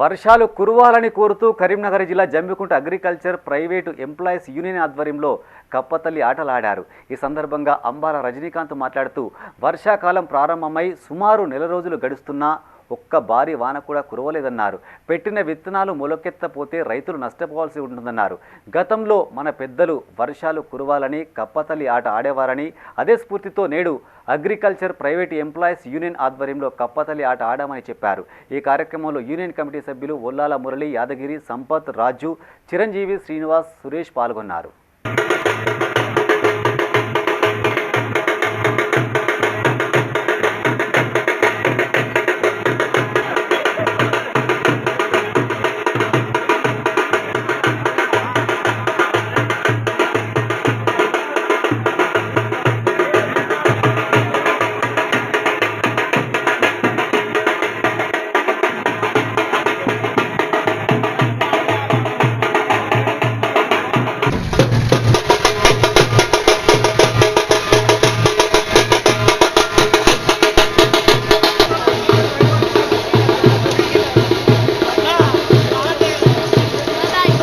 వర్షాలు కురవాలని కోరుతూ కరీంనగర్ జిల్లా Jammikunta agriculture private employees union ఆధ్వర్యంలో కప్పతల్లి ఆటలాడారు. ఈ సందర్భంగా అంబాల రజనీకాంత్ మాట్లాడుతూ వర్షాకాలం ప్రారంభమై సుమారు నెల రోజులు గడుస్తున్నా ఒక్క భారీ వాన కూడా కురవలేదన్నారు. పెట్టిన విత్తనాలు మొలకెత్తపోతే రైతులు నష్టపోవాల్సి ఉంటుందన్నారు. గతంలో మన పెద్దలు వర్షాలు కురవాలని కప్పతల్లి ఆట ఆడేవారని అదే స్ఫూర్తితో నేడు అగ్రికల్చర్ ప్రైవేట్ ఎంప్లాయీస్ యూనియన్ ఆధ్వర్యంలో కప్పతల్లి ఆట ఆడామని చెప్పారు. ఈ కార్యక్రమంలో యూనియన్ కమిటీ సభ్యులు ఒల్లాల మురళి యాదగిరి సంపత్ రాజు చిరంజీవి శ్రీనివాస్ సురేష్ పాల్గొన్నారు.